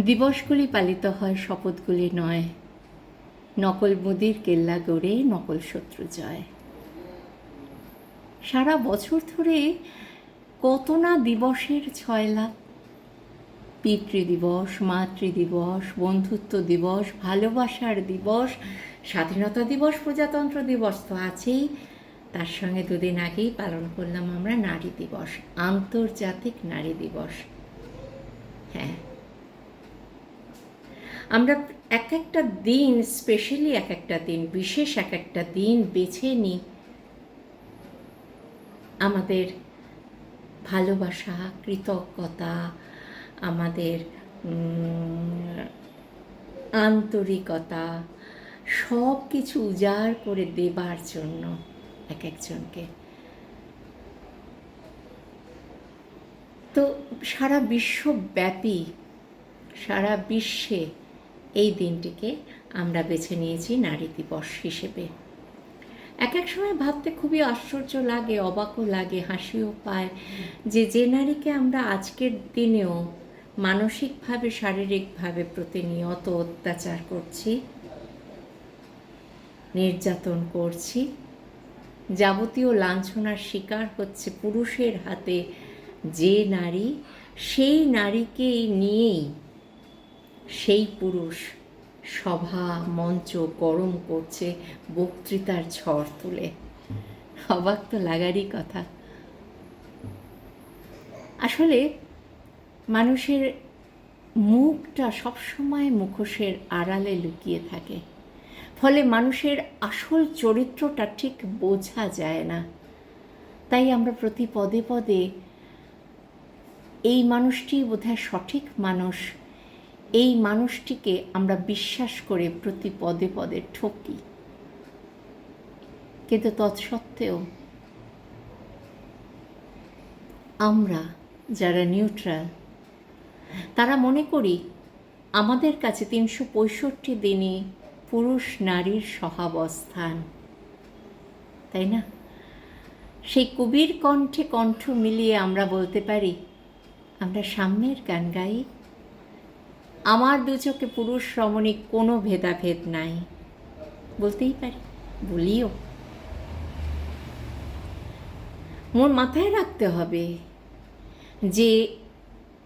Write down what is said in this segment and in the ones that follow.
দিবসগুলি পালিত হয়, শপথগুলি নয়। নকল মুদির কেল্লা গড়ে নকল শত্রু জয় সারা বছর ধরে কত না দিবসের ছয় লাভ পিতৃদিবস, মাতৃদিবস, বন্ধুত্ব দিবস, ভালোবাসার দিবস, স্বাধীনতা দিবস, প্রজাতন্ত্র দিবস তো আছেই। তার সঙ্গে দুদিন আগেই পালন করলাম আমরা নারী দিবস, আন্তর্জাতিক নারী দিবস। হ্যাঁ আমরা এক একটা দিন স্পেশালি এক একটা দিন, বিশেষ এক একটা দিন বেছে নিই আমাদের ভালোবাসা, কৃতজ্ঞতা, আমাদের আন্তরিকতা সব কিছু উজাড় করে দেবার জন্য এক একজনকে। তো সারা বিশ্বব্যাপী, সারা বিশ্বে এই দিনটিকে আমরা বেছে নিয়েছি নারী দিবস হিসেবে। এক এক সময় ভাবতে খুবই আশ্চর্য লাগে, অবাকও লাগে, হাসিও পায় যে যে নারীকে আমরা আজকের দিনেও মানসিকভাবে, শারীরিকভাবে প্রতিনিয়ত অত্যাচার করছি, নির্যাতন করছি, যাবতীয় লাঞ্ছনার শিকার হচ্ছে পুরুষের হাতে যে নারী, সেই নারীকেই নিয়েই সেই পুরুষ সভা, মঞ্চ গরম করছে বক্তৃতার ঝড় তুলে। অবাক তো লাগারই কথা। আসলে মানুষের মুখটা সবসময় মুখোশের আড়ালে লুকিয়ে থাকে। ফলে মানুষের আসল চরিত্রটা ঠিক বোঝা যায় না। তাই আমরা প্রতি পদে পদে এই মানুষটি বোধহয় সঠিক মানুষ এই মানুষটিকে আমরা বিশ্বাস করে প্রতি পদে পদে ঠকি। কিন্তু তৎসত্ত্বেও আমরা যারা নিউট্রাল তারা মনে করি আমাদের কাছে তিনশো পঁয়ষট্টি দিনই পুরুষ নারীর সহাবস্থান তাই না? সেই কবির কণ্ঠে কণ্ঠ মিলিয়ে আমরা বলতে পারি, আমরা সাম্যের গান গাই। আমার দু চোখে পুরুষ রমণী কোনো ভেদাভেদ নাই। বলতেই পারি, বলিও। মোর মাথায় রাখতে হবে যে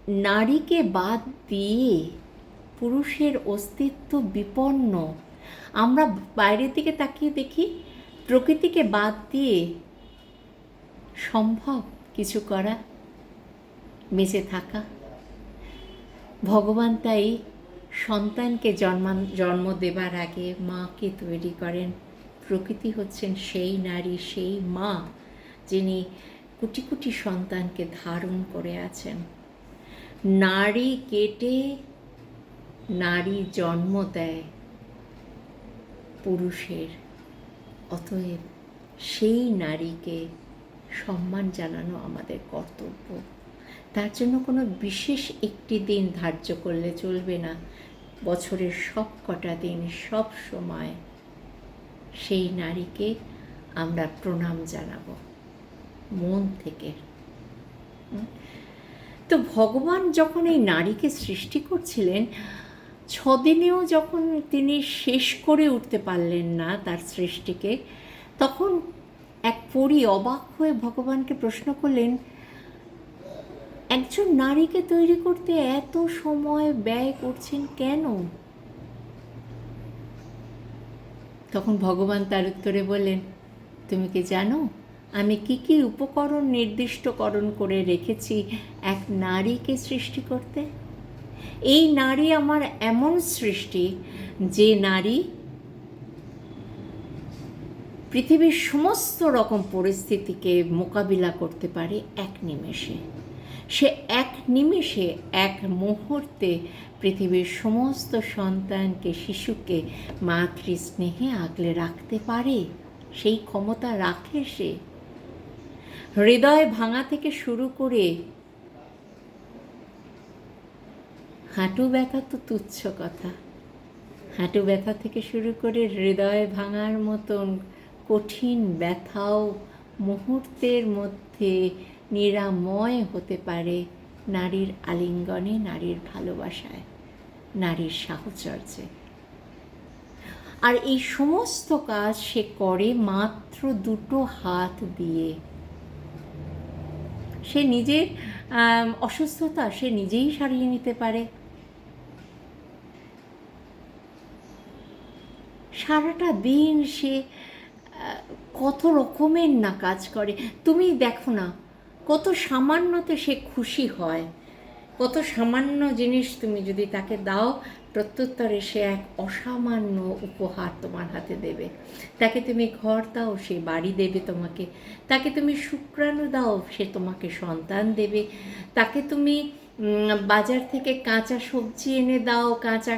নারীকে বাদ দিয়ে পুরুষের অস্তিত্ব বিপন্ন। আমরা বাইরের দিকে তাকিয়ে দেখি প্রকৃতিকে বাদ দিয়ে সম্ভব কিছু করা, বেঁচে থাকা। ভগবান তাই সন্তানকে জন্মান, জন্ম দেবার আগে মাকে তৈরি করেন। প্রকৃতি হচ্ছেন সেই নারী, সেই মা, যিনি কোটি কোটি সন্তানকে ধারণ করে আছেন। নারী কেটে নারী জন্ম দেয় পুরুষের। অতএব সেই নারীকে সম্মান জানানো আমাদের কর্তব্য। তার জন্য কোনো বিশেষ একটি দিন ধার্য করলে চলবে না। বছরের সব কটা দিন, সব সময় সেই নারীকে আমরা প্রণাম জানাব, মন থেকে। তো ভগবান যখন এই নারীকে সৃষ্টি করছিলেন, ছদিনেও যখন তিনি শেষ করে উঠতে পারলেন না তার সৃষ্টিকে, তখন এক পরি অবাক হয়ে ভগবানকে প্রশ্ন করলেন একজন নারীকে তৈরি করতে এত সময় ব্যয় করছেন কেন? তখন ভগবান তার উত্তরে বললেন, তুমি কি জানো, আমি কি কি উপকরণ নির্দিষ্টকরণ করে রেখেছি এক নারীকে সৃষ্টি করতে? এই নারী আমার এমন সৃষ্টি যে নারী পৃথিবীর সমস্ত রকম পরিস্থিতিকে মোকাবিলা করতে পারে এক নিমেষে। সে এক নিমেষে, এক মুহূর্তে পৃথিবীর সমস্ত সন্তানকে, শিশুকে মাতৃস্নেহে আগলে রাখতে পারে। সেই ক্ষমতা রাখে সে। হৃদয় ভাঙা থেকে শুরু করে হাঁটু ব্যথা তো তুচ্ছ কথা। হাঁটু ব্যথা থেকে শুরু করে হৃদয় ভাঙার মতন কঠিন ব্যথাও মুহূর্তের মধ্যে নিরাময় হতে পারে নারীর আলিঙ্গনে, নারীর ভালোবাসায়, নারীর সাহচর্যে। আর এই সমস্ত কাজ সে করে মাত্র দুটো হাত দিয়ে। সে নিজের অসুস্থতা সে নিজেই সারিয়ে নিতে পারে। সারাটা দিন সে কত রকমের না কাজ করে। তুমি দেখো না কত সামান্যতে সে খুশি হয়। কত সামান্য জিনিস তুমি যদি তাকে দাও, প্রত্যুত্তরে সে এক অসামান্য উপহার তোমার হাতে দেবে। তাকে তুমি ঘর দাও, সে বাড়ি দেবে তোমাকে। তাকে তুমি শুক্রাণু দাও, সে তোমাকে সন্তান দেবে। তাকে তুমি বাজার থেকে কাঁচা সবজি এনে দাও, কাঁচা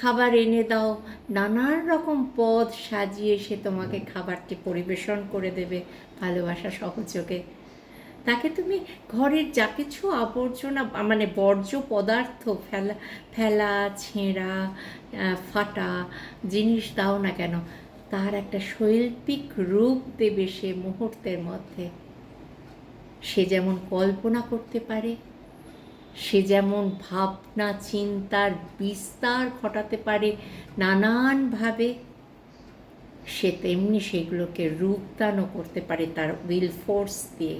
খাবার এনে দাও। নানান রকম পদ সাজিয়ে সে তোমাকে খাবারটি পরিবেশন করে দেবে। ভালোবাসা সহযোগে। তাকে তুমি ঘরের যা কিছু আবর্জনা মানে বর্জ্য পদার্থ, ফেলা ফেলা, ছেঁড়া ফাটা জিনিস দাও না কেন, তার একটা শৈল্পিক রূপ দেবে সে মুহূর্তের মধ্যে। সে যেমন কল্পনা করতে পারে, সে যেমন ভাবনা, চিন্তার বিস্তার ঘটাতে পারে নানানভাবে, সে তেমনি সেগুলোকে রূপদানও করতে পারে তার উইল ফোর্স দিয়ে।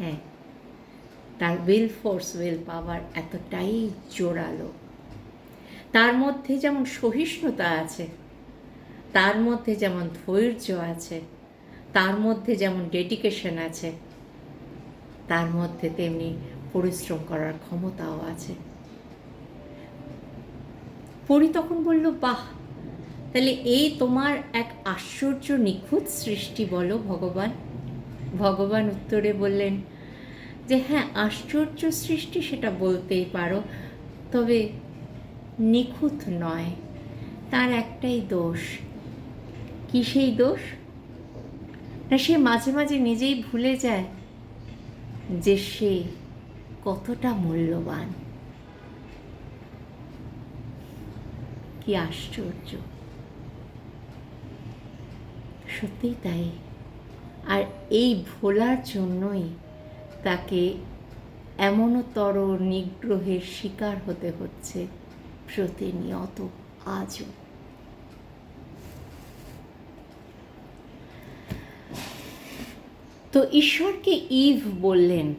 হ্যাঁ তার উইল ফোর্স উইল পাওয়ার এতটাই জোরালো। তার মধ্যে যেমন সহিষ্ণুতা আছে, তার মধ্যে যেমন ধৈর্য আছে, তার মধ্যে যেমন ডেডিকেশন আছে, তার মধ্যে তেমনি পরিশ্রম করার ক্ষমতাও আছে। পরি তখন বলল, বাহ, তাহলে এই তোমার এক আশ্চর্য নিখুঁত সৃষ্টি বলো ভগবান। ভগবান উত্তরে বললেন, যে হ্যাঁ আশ্চর্য সৃষ্টি সেটা বলতেই পারো, তবে নিখুঁত নয়। তার একটাই দোষ। কি সেই দোষ? না, সে মাঝে মাঝে নিজেই ভুলে যায় যে সে কতটা মূল্যবান। কি আশ্চর্য। সত্যিই তাই। আর এই ভোলার জন্যই তাকে এমনতর নিগ্রহের শিকার হতে হচ্ছে প্রতিনিয়ত আজও। তো ঈশ্বরকে ইভ বললেন।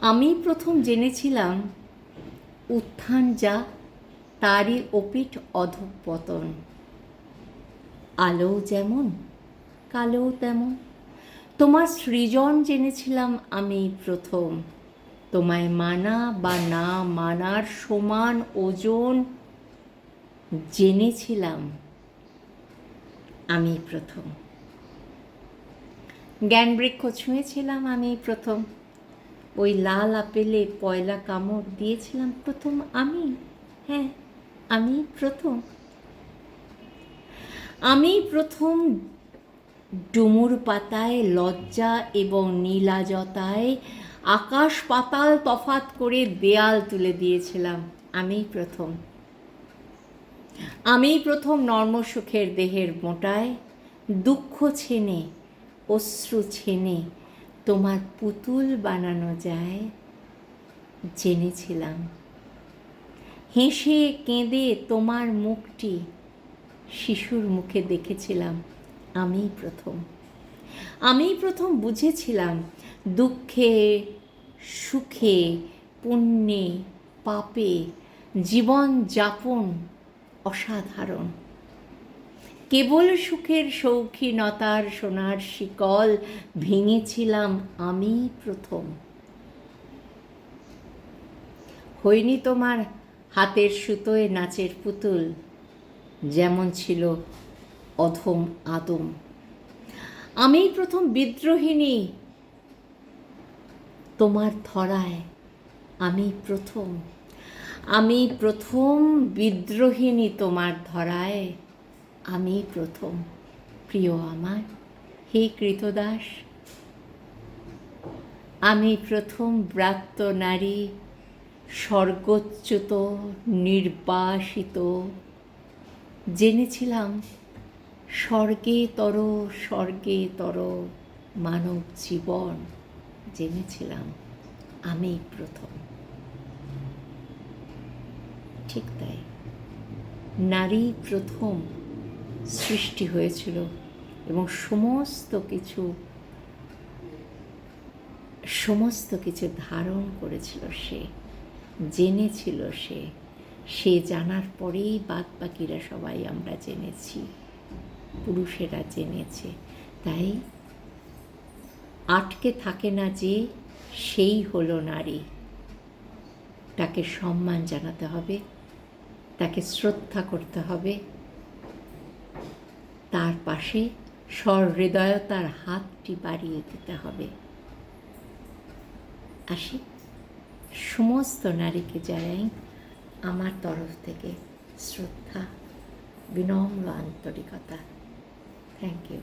আমি প্রথম জেনেছিলাম উত্থান যা তারই অপিঠ অধঃপতন। আলো যেমন কালো তেমন। তোমার সৃজন জেনেছিলাম আমি প্রথম। তোমায় মানা বা না মানার সমান ওজন জেনেছিলাম আমি প্রথম। জ্ঞান বৃক্ষ ছুঁয়েছিলাম আমি প্রথম। ওই লাল আপেলে পয়লা কামড় দিয়েছিলাম প্রথম আমি। হ্যাঁ আমি প্রথম। আমি প্রথম ডুমুর পাতায় লজ্জা এবং নীলাজতায় আকাশ পাতাল তফাত করে দেয়াল তুলে দিয়েছিলাম। আমি প্রথম। আমি প্রথম নর্মসুখের দেহের মোটায়, দুঃখ ছেনে, অশ্রু ছেনে তোমার পুতুল বানানো যায় জেনেছিলাম। হেসে কেঁদে তোমার মুখটি শিশুর মুখে দেখেছিলাম। আমি প্রথম। আমি প্রথম বুঝেছিলাম দুঃখে, সুখে, পুণ্যে, পাপে জীবন যাপন অসাধারণ। কেবল সুখের শৌখিনতার সোনার শিকল ভেঙেছিলাম আমি প্রথম। হইনি তোমার হাতের সুতোয় নাচের পুতুল, যেমন ছিল অধম আদম। আমি প্রথম বিদ্রোহিণী। তোমার ধরায় আমি প্রথম। আমি প্রথম বিদ্রোহিণী তোমার ধরায় আমি প্রথম। প্রিয় আমার, হে কৃতদাস আমি প্রথম ব্রাত্য নারী, স্বর্গচ্যুত, নির্বাসিত। জেনেছিলাম স্বর্গে তর স্বর্গে তর, মানব জীবন জেনেছিলাম আমি প্রথম। ঠিক তাই। নারী প্রথম সৃষ্টি হয়েছিল এবং সমস্ত কিছু সমস্ত কিছু ধারণ করেছিল সে, জেনেছিল সে সে জানার পরেই বাদ বাকিরা সবাই আমরা জেনেছি। পুরুষেরা জেনেছে। তাই আটকে থাকে না যে সেই হলো নারী। তাকে সম্মান জানাতে হবে, তাকে শ্রদ্ধা করতে হবে। তার পাশে সহৃদয়তার হাতটি বাড়িয়ে দিতে হবে। আসি। সমস্ত নারীকে জানাই আমার তরফ থেকে শ্রদ্ধা, বিনম্র আন্তরিকতা। Thank you.